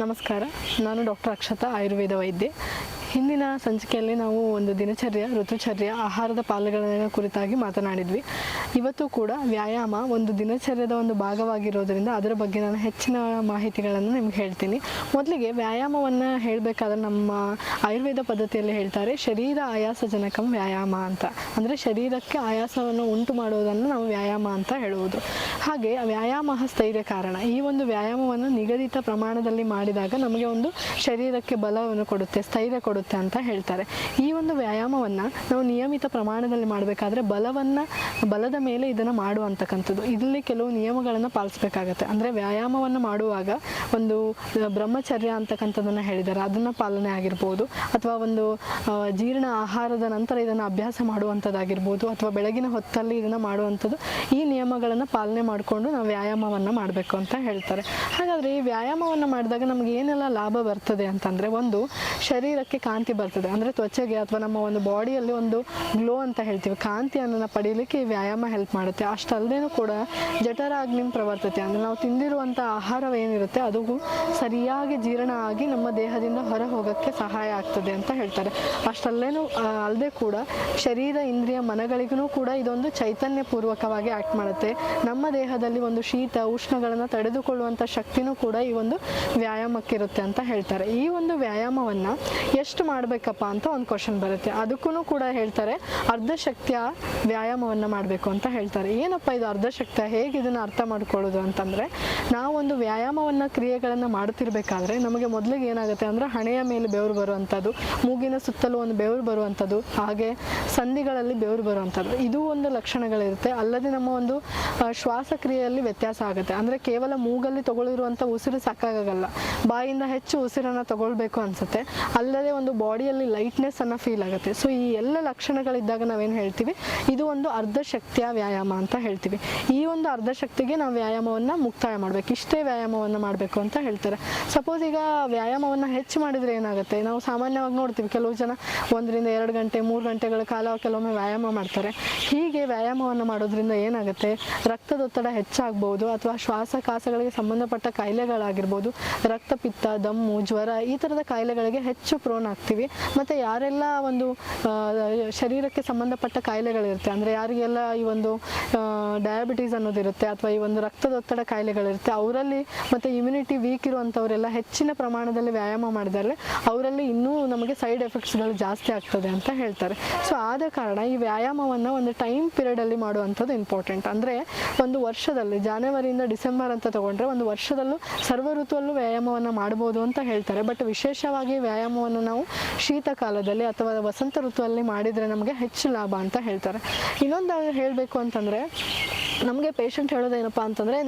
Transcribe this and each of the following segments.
ನಮಸ್ಕಾರ. ನಾನು ಡಾಕ್ಟರ್ ಅಕ್ಷತಾ ಆಯುರ್ವೇದ ವೈದ್ಯೆ. ಹಿಂದಿನ ಸಂಚಿಕೆಯಲ್ಲಿ ನಾವು ಒಂದು ದಿನಚರ್ಯ, ಋತುಚರ್ಯ, ಆಹಾರದ ಪಾಲುಗಳ ಕುರಿತಾಗಿ ಮಾತನಾಡಿದ್ವಿ. ಇವತ್ತು ಕೂಡ ವ್ಯಾಯಾಮ ಒಂದು ದಿನಚರ್ಯದ ಒಂದು ಭಾಗವಾಗಿರೋದ್ರಿಂದ ಅದರ ಬಗ್ಗೆ ನಾನು ಹೆಚ್ಚಿನ ಮಾಹಿತಿಗಳನ್ನು ನಿಮ್ಗೆ ಹೇಳ್ತೀನಿ. ಮೊದಲಿಗೆ ವ್ಯಾಯಾಮವನ್ನು ಹೇಳಬೇಕಾದ್ರೆ ನಮ್ಮ ಆಯುರ್ವೇದ ಪದ್ಧತಿಯಲ್ಲಿ ಹೇಳ್ತಾರೆ, ಶರೀರ ಆಯಾಸಜನಕಂ ವ್ಯಾಯಾಮ ಅಂತ. ಅಂದರೆ ಶರೀರಕ್ಕೆ ಆಯಾಸವನ್ನು ಉಂಟು ಮಾಡುವುದನ್ನು ನಾವು ವ್ಯಾಯಾಮ ಅಂತ ಹೇಳುವುದು. ಹಾಗೆ ವ್ಯಾಯಾಮ ಸ್ಥೈರ್ಯ ಕಾರಣ. ಈ ಒಂದು ವ್ಯಾಯಾಮವನ್ನು ನಿಗದಿತ ಪ್ರಮಾಣದಲ್ಲಿ ಮಾಡಿದಾಗ ನಮಗೆ ಒಂದು ಶರೀರಕ್ಕೆ ಬಲವನ್ನು ಕೊಡುತ್ತೆ, ಸ್ಥೈರ್ಯ ಕೊಡುತ್ತೆ. ಅಂತ ಹೇಳ್ತಾರೆ. ಈ ಒಂದು ವ್ಯಾಯಾಮವನ್ನು ನಾವು ನಿಯಮಿತ ಪ್ರಮಾಣದಲ್ಲಿ ಮಾಡಬೇಕಾದ್ರೆ ಬಲವನ್ನು, ಬಲದ ಮೇಲೆ ಇದನ್ನು ಮಾಡುವಂತಕ್ಕಂಥದ್ದು. ಇದರಲ್ಲಿ ಕೆಲವು ನಿಯಮಗಳನ್ನು ಪಾಲಿಸಬೇಕಾಗತ್ತೆ. ಅಂದರೆ ವ್ಯಾಯಾಮವನ್ನು ಮಾಡುವಾಗ ಒಂದು ಬ್ರಹ್ಮಚರ್ಯ ಅಂತಕ್ಕಂಥದ್ದನ್ನು ಹೇಳಿದ್ದಾರೆ. ಅದನ್ನು ಪಾಲನೆ ಆಗಿರ್ಬೋದು, ಅಥವಾ ಒಂದು ಜೀರ್ಣ ಆಹಾರದ ನಂತರ ಇದನ್ನು ಅಭ್ಯಾಸ ಮಾಡುವಂಥದ್ದಾಗಿರ್ಬೋದು, ಅಥವಾ ಬೆಳಗಿನ ಹೊತ್ತಲ್ಲಿ ಇದನ್ನು ಮಾಡುವಂಥದ್ದು, ಈ ನಿಯಮಗಳನ್ನು ಪಾಲನೆ ಮಾಡಿಕೊಂಡು ನಾವು ವ್ಯಾಯಾಮವನ್ನು ಮಾಡಬೇಕು ಅಂತ ಹೇಳ್ತಾರೆ. ಹಾಗಾದರೆ ಈ ವ್ಯಾಯಾಮವನ್ನು ಮಾಡಿದಾಗ ನಮಗೆ ಏನೆಲ್ಲ ಲಾಭ ಬರ್ತದೆ ಅಂತಂದರೆ, ಒಂದು, ಶರೀರಕ್ಕೆ ಕಾಂತಿ ಬರ್ತದೆ. ಅಂದರೆ ತ್ವಚೆಗೆ ಅಥವಾ ನಮ್ಮ ಒಂದು ಬಾಡಿಯಲ್ಲಿ ಒಂದು ಗ್ಲೋ ಅಂತ ಹೇಳ್ತೀವಿ. ಕಾಂತಿಯನ್ನು ಪಡೀಲಿಕ್ಕೆ ಈ ವ್ಯಾಯಾಮ ಹೆಲ್ಪ್ ಮಾಡುತ್ತೆ. ಅಷ್ಟಲ್ಲದೇನೂ ಕೂಡ ಜಠರಾಗ್ನಿಂ ಪ್ರವರ್ತತೆ. ಅಂದರೆ ನಾವು ತಿಂದಿರುವಂಥ ಆಹಾರವೇನಿರುತ್ತೆ ಅದು ಸರಿಯಾಗಿ ಜೀರ್ಣ ಆಗಿ ನಮ್ಮ ದೇಹದಿಂದ ಹೊರ ಹೋಗೋಕ್ಕೆ ಸಹಾಯ ಆಗ್ತದೆ ಅಂತ ಹೇಳ್ತಾರೆ. ಅಷ್ಟಲ್ಲೇನು ಅಲ್ಲದೆ ಕೂಡ ಶರೀರ, ಇಂದ್ರಿಯ, ಮನಗಳಿಗೂ ಕೂಡ ಇದೊಂದು ಚೈತನ್ಯ ಪೂರ್ವಕವಾಗಿ ಆ್ಯಕ್ಟ್ ಮಾಡುತ್ತೆ. ನಮ್ಮ ದೇಹದಲ್ಲಿ ಒಂದು ಶೀತ, ಉಷ್ಣಗಳನ್ನು ತಡೆದುಕೊಳ್ಳುವಂಥ ಶಕ್ತಿನೂ ಕೂಡ ಈ ಒಂದು ವ್ಯಾಯಾಮಕ್ಕಿರುತ್ತೆ ಅಂತ ಹೇಳ್ತಾರೆ. ಈ ಒಂದು ವ್ಯಾಯಾಮವನ್ನು ಎಷ್ಟು ಮಾಡಬೇಕಪ್ಪ ಅಂತ ಒಂದು ಕ್ವಶನ್ ಬರುತ್ತೆ. ಅದಕ್ಕೂ ಕೂಡ ಹೇಳ್ತಾರೆ ಅರ್ಧ ಶಕ್ತಿಯ ವ್ಯಾಯಾಮವನ್ನು ಮಾಡಬೇಕು ಅಂತ ಹೇಳ್ತಾರೆ. ಏನಪ್ಪ ಇದು ಅರ್ಧ ಶಕ್ತಿಯ ಹೇಗೆ ಇದನ್ನು ಅರ್ಥ ಮಾಡ್ಕೊಳ್ಳೋದು ಅಂತಂದರೆ, ನಾವೊಂದು ವ್ಯಾಯಾಮವನ್ನು, ಕ್ರಿಯೆಗಳನ್ನು ಮಾಡುತ್ತಿರಬೇಕಾದ್ರೆ ನಮಗೆ ಮೊದಲಿಗೆ ಏನಾಗುತ್ತೆ ಅಂದರೆ ಹಣೆಯ ಮೇಲೆ ಬೆವರು ಬರುವಂಥದ್ದು ಮೂಗಿನ ಸುತ್ತಲೂ ಒಂದು ಬೆವರು ಬರುವಂಥದ್ದು ಹಾಗೆ ಸಂಧಿಗಳಲ್ಲಿ ಬೆವರು ಬರುವಂಥದ್ದು ಇದು ಒಂದು ಲಕ್ಷಣಗಳಿರುತ್ತೆ. ಅಲ್ಲದೆ ನಮ್ಮ ಒಂದು ಶ್ವಾಸಕ್ರಿಯೆಯಲ್ಲಿ ವ್ಯತ್ಯಾಸ ಆಗುತ್ತೆ. ಅಂದರೆ ಕೇವಲ ಮೂಗಲ್ಲಿ ತಗೊಳ್ಳಿರುವಂಥ ಉಸಿರು ಸಾಕಾಗಲ್ಲ. ಬಾಯಿಂದ ಹೆಚ್ಚು ಉಸಿರನ್ನು ತಗೊಳ್ಬೇಕು ಅನಿಸುತ್ತೆ. ಅಲ್ಲದೆ ಒಂದು ಬಾಡಿಯಲ್ಲಿ ಲೈಟ್ನೆಸ್ ಅನ್ನ ಫೀಲ್ ಆಗುತ್ತೆ. ಸೊ ಈ ಎಲ್ಲ ಲಕ್ಷಣಗಳಿದ್ದಾಗ ನಾವೇನು ಹೇಳ್ತೀವಿ? ಇದು ಒಂದು ಅರ್ಧ ಶಕ್ತಿಯ ವ್ಯಾಯಾಮ ಅಂತ ಹೇಳ್ತೀವಿ. ಈ ಒಂದು ಅರ್ಧ ಶಕ್ತಿಗೆ ನಾವು ವ್ಯಾಯಾಮವನ್ನು ಮುಕ್ತಾಯ ಮಾಡಬೇಕು. ಇಷ್ಟೇ ವ್ಯಾಯಾಮವನ್ನು ಮಾಡಬೇಕು ಅಂತ ಹೇಳ್ತಾರೆ. ಸಪೋಸ್ ಈಗ ವ್ಯಾಯಾಮವನ್ನು ಹೆಚ್ಚು ಮಾಡಿದರೆ ಏನಾಗುತ್ತೆ? ನಾವು ಸಾಮಾನ್ಯವಾಗಿ ನೋಡ್ತೀವಿ, ಕೆಲವು ಜನ ಒಂದರಿಂದ ಎರಡು ಗಂಟೆ, ಮೂರು ಗಂಟೆಗಳ ಕಾಲ ಕೆಲವೊಮ್ಮೆ ವ್ಯಾಯಾಮ ಮಾಡ್ತಾರೆ. ಹೀಗೆ ವ್ಯಾಯಾಮವನ್ನು ಮಾಡೋದ್ರಿಂದ ಏನಾಗುತ್ತೆ? ರಕ್ತದೊತ್ತಡ ಹೆಚ್ಚಾಗ್ಬೋದು ಅಥವಾ ಶ್ವಾಸಕಾಸಗಳಿಗೆ ಸಂಬಂಧಪಟ್ಟ ಕಾಯಿಲೆಗಳಾಗಿರ್ಬೋದು, ರಕ್ತಪಿತ್ತ, ದಮ್ಮು, ಜ್ವರ ಈ ಥರದ ಕಾಯಿಲೆಗಳಿಗೆ ಹೆಚ್ಚು ಪ್ರೋನ್ ಆಗ್ತೀವಿ ಮತ್ತು ಯಾರೆಲ್ಲ ಒಂದು ಶರೀರಕ್ಕೆ ಸಂಬಂಧಪಟ್ಟ ಕಾಯಿಲೆಗಳಿರುತ್ತೆ, ಅಂದರೆ ಯಾರಿಗೆಲ್ಲ ಈ ಒಂದು ಡಯಾಬಿಟೀಸ್ ಅನ್ನೋದಿರುತ್ತೆ, ಅಥವಾ ಈ ಒಂದು ರಕ್ತದೊತ್ತಡ ಕಾಯಿಲೆಗಳಿರುತ್ತೆ, ಅವರಲ್ಲಿ ಮತ್ತು ಇಮ್ಯುನಿಟಿ ವೀಕ್ ಇರುವಂಥವರೆಲ್ಲ ಹೆಚ್ಚಿನ ಪ್ರಮಾಣದಲ್ಲಿ ವ್ಯಾಯಾಮ ಮಾಡಿದರೆ ಅವರಲ್ಲಿ ಇನ್ನೂ ನಮಗೆ ಸೈಡ್ ಎಫೆಕ್ಟ್ಸ್ಗಳು ಜಾಸ್ತಿ ಆಗ್ತದೆ ಅಂತ ಹೇಳ್ತಾರೆ. ಸೊ ಆದ ಕಾರಣ ಈ ವ್ಯಾಯಾಮವನ್ನು ಒಂದು ಟೈಮ್ ಪೀರಿಯಡಲ್ಲಿ ಮಾಡುವಂಥದ್ದು ಇಂಪಾರ್ಟೆಂಟ್ ಅಂದರೆ ಒಂದು ವರ್ಷದಲ್ಲಿ ಜಾನುವರಿಯಿಂದ ಡಿಸೆಂಬರ್ ಅಂತ ತಗೊಂಡ್ರೆ ಒಂದು ವರ್ಷದಲ್ಲೂ ಸರ್ವ ಋತುವಲ್ಲೂ ವ್ಯಾಯಾಮವನ್ನು ಮಾಡ್ಬೋದು ಅಂತ ಹೇಳ್ತಾರೆ. ಬಟ್ ವಿಶೇಷವಾಗಿ ವ್ಯಾಯಾಮವನ್ನು ನಾವು ಶೀತಕಾಲದಲ್ಲಿ ಅಥವಾ ವಸಂತ ಋತುವಲ್ಲಿ ಮಾಡಿದರೆ ನಮಗೆ ಹೆಚ್ಚು ಲಾಭ ಅಂತ ಹೇಳ್ತಾರೆ. ಇನ್ನೊಂದು ಹೇಳಬೇಕು ಅಂತಂದರೆ ನಮಗೆ ಪೇಷಂಟ್ ಹೇಳೋದೇನಪ್ಪ ಅಂತಂದರೆ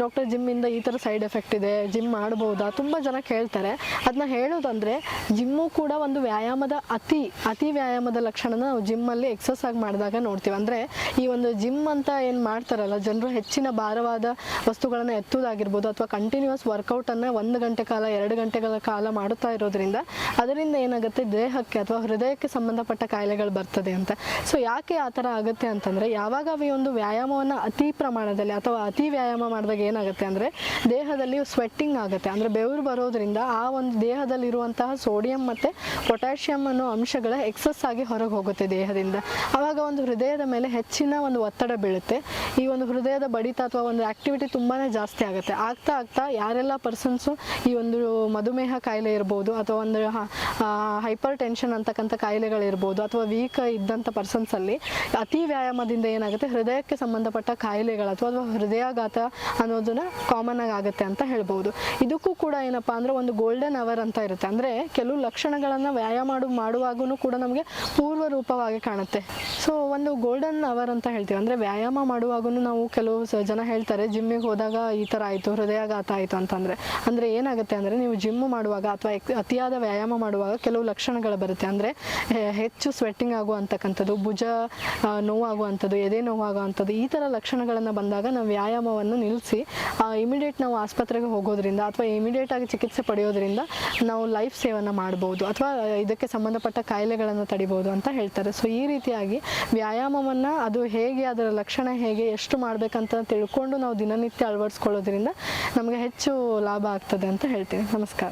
ಡಾಕ್ಟರ್ ಜಿಮ್ಮಿಂದ ಈ ಥರ ಸೈಡ್ ಎಫೆಕ್ಟ್ ಇದೆ ಜಿಮ್ ಮಾಡ್ಬೋದಾ? ತುಂಬ ಜನ ಕೇಳ್ತಾರೆ. ಅದನ್ನ ಹೇಳೋದಂದರೆ ಜಿಮ್ಮು ಕೂಡ ಒಂದು ವ್ಯಾಯಾಮದ ಅತಿ ಅತಿ ವ್ಯಾಯಾಮದ ಲಕ್ಷಣನ ನಾವು ಜಿಮ್ಮಲ್ಲಿ ಆಗಿ ಮಾಡಿದಾಗ ನೋಡ್ತೀವಿ. ಅಂದರೆ, ಈ ಒಂದು ಜಿಮ್ ಅಂತ ಏನು ಮಾಡ್ತಾರಲ್ಲ, ಜನರು ಹೆಚ್ಚಿನ ಭಾರವಾದ ವಸ್ತುಗಳನ್ನು ಎತ್ತುವುದಾಗಿರ್ಬೋದು, ಅಥವಾ ಕಂಟಿನ್ಯೂಸ್ ವರ್ಕೌಟನ್ನು ಒಂದು ಗಂಟೆ ಕಾಲ, ಎರಡು ಗಂಟೆಗಳ ಕಾಲ ಮಾಡುತ್ತಾ ಇರೋದ್ರಿಂದ ಅದರಿಂದ ಏನಾಗುತ್ತೆ, ದೇಹಕ್ಕೆ ಅಥವಾ ಹೃದಯಕ್ಕೆ ಸಂಬಂಧಪಟ್ಟ ಕಾಯಿಲೆಗಳು ಬರ್ತದೆ ಅಂತ. ಸೊ ಯಾಕೆ ಆ ಥರ ಆಗುತ್ತೆ ಅಂತಂದರೆ, ಯಾವಾಗ ಈ ಒಂದು ವ್ಯಾಯಾಮವನ್ನು ಅತಿ ಪ್ರಮಾಣದಲ್ಲಿ ಅಥವಾ ಅತಿ ವ್ಯಾಯಾಮ ಮಾಡಿದಾಗ ಏನಾಗುತ್ತೆ ಅಂದರೆ ದೇಹದಲ್ಲಿ ಸ್ವೆಟ್ಟಿಂಗ್ ಆಗುತ್ತೆ. ಅಂದರೆ ಬೆವರು ಬರೋದ್ರಿಂದ ಆ ಒಂದು ದೇಹದಲ್ಲಿರುವಂತಹ ಸೋಡಿಯಂ ಮತ್ತು ಪೊಟ್ಯಾಷಿಯಂ ಅನ್ನೋ ಅಂಶಗಳ ಎಕ್ಸಸ್ ಆಗಿ ಹೊರಗೆ ಹೋಗುತ್ತೆ ದೇಹದಿಂದ. ಆವಾಗ ಒಂದು ಹೃದಯದ ಮೇಲೆ ಹೆಚ್ಚಿನ ಒಂದು ಒತ್ತಡ ಬೀಳುತ್ತೆ. ಈ ಒಂದು ಹೃದಯದ ಬಡಿತ ಅಥವಾ ಒಂದು ಆಕ್ಟಿವಿಟಿ ತುಂಬಾ ಜಾಸ್ತಿ ಆಗುತ್ತೆ. ಆಗ್ತಾ ಆಗ್ತಾ ಯಾರೆಲ್ಲ ಪರ್ಸನ್ಸು ಈ ಒಂದು ಮಧುಮೇಹ ಕಾಯಿಲೆ ಇರ್ಬೋದು ಅಥವಾ ಒಂದು ಹೈಪರ್ ಟೆನ್ಷನ್ ಅಂತಕ್ಕಂಥ ಕಾಯಿಲೆಗಳಿರ್ಬೋದು ಅಥವಾ ವೀಕ್ ಇದ್ದಂಥ ಪರ್ಸನ್ಸಲ್ಲಿ ಅತಿ ವ್ಯಾಯಾಮದಿಂದ ಏನಾಗುತ್ತೆ? ಹೃದಯಕ್ಕೆ ಸಂಬಂಧಪಟ್ಟ ಕಾಯಿಲೆಗಳು ಅಥವಾ ಅಥವಾ ಹೃದಯಾಘಾತ ಅನ್ನೋದನ್ನ ಕಾಮನ್ ಆಗಿ ಆಗುತ್ತೆ ಅಂತ ಹೇಳ್ಬೋದು. ಇದಕ್ಕೂ ಕೂಡ ಏನಪ್ಪಾ ಅಂದ್ರೆ ಒಂದು ಗೋಲ್ಡನ್ ಅವರ್ ಅಂತ ಇರುತ್ತೆ. ಅಂದ್ರೆ ಕೆಲವು ಲಕ್ಷಣಗಳನ್ನು ವ್ಯಾಯಾಮ ಮಾಡು ಮಾಡುವಾಗೂ ಕೂಡ ನಮಗೆ ಪೂರ್ವ ರೂಪವಾಗಿ ಕಾಣುತ್ತೆ. ಸೊ ಒಂದು ಗೋಲ್ಡನ್ ಅವರ್ ಅಂತ ಹೇಳ್ತೀವಿ. ಅಂದ್ರೆ ವ್ಯಾಯಾಮ ಮಾಡುವಾಗೂ ನಾವು ಕೆಲವು ಜನ ಹೇಳ್ತಾರೆ ಜಿಮ್ಮಿಗೆ ಹೋದಾಗ ಈ ತರ ಆಯಿತು, ಹೃದಯಾಘಾತ ಆಯಿತು ಅಂತಂದ್ರೆ. ಅಂದ್ರೆ ಏನಾಗುತ್ತೆ ಅಂದ್ರೆ ನೀವು ಜಿಮ್ ಮಾಡುವಾಗ ಅಥವಾ ಅತಿಯಾದ ವ್ಯಾಯಾಮ ಮಾಡುವಾಗ ಕೆಲವು ಲಕ್ಷಣಗಳು ಬರುತ್ತೆ. ಅಂದ್ರೆ ಹೆಚ್ಚು ಸ್ವೆಟ್ಟಿಂಗ್ ಆಗುವಂತಕ್ಕಂಥದ್ದು, ಭುಜ ನೋವಾಗುವಂಥದ್ದು, ಎದೆ ನೋವಾಗುವಂಥದ್ದು, ಈ ಥರ ಲಕ್ಷಣಗಳನ್ನು ಬಂದಾಗ ನಾವು ವ್ಯಾಯಾಮವನ್ನು ನಿಲ್ಲಿಸಿ ಇಮಿಡಿಯೇಟ್ ನಾವು ಆಸ್ಪತ್ರೆಗೆ ಹೋಗೋದ್ರಿಂದ ಅಥವಾ ಇಮಿಡಿಯೇಟ್ ಆಗಿ ಚಿಕಿತ್ಸೆ ಪಡೆಯೋದ್ರಿಂದ ನಾವು ಲೈಫ್ ಸೇವನ್ನು ಮಾಡ್ಬೋದು ಅಥವಾ ಇದಕ್ಕೆ ಸಂಬಂಧಪಟ್ಟ ಕಾಯಿಲೆಗಳನ್ನು ತಡಿಬೋದು ಅಂತ ಹೇಳ್ತಾರೆ. ಸೊ ಈ ರೀತಿಯಾಗಿ ವ್ಯಾಯಾಮವನ್ನು ಅದು ಹೇಗೆ, ಅದರ ಲಕ್ಷಣ ಹೇಗೆ, ಎಷ್ಟು ಮಾಡಬೇಕಂತ ತಿಳ್ಕೊಂಡು ನಾವು ದಿನನಿತ್ಯ ಅಳವಡಿಸ್ಕೊಳ್ಳೋದ್ರಿಂದ ನಮಗೆ ಹೆಚ್ಚು ಲಾಭ ಆಗ್ತದೆ ಅಂತ ಹೇಳ್ತೀನಿ. ನಮಸ್ಕಾರ.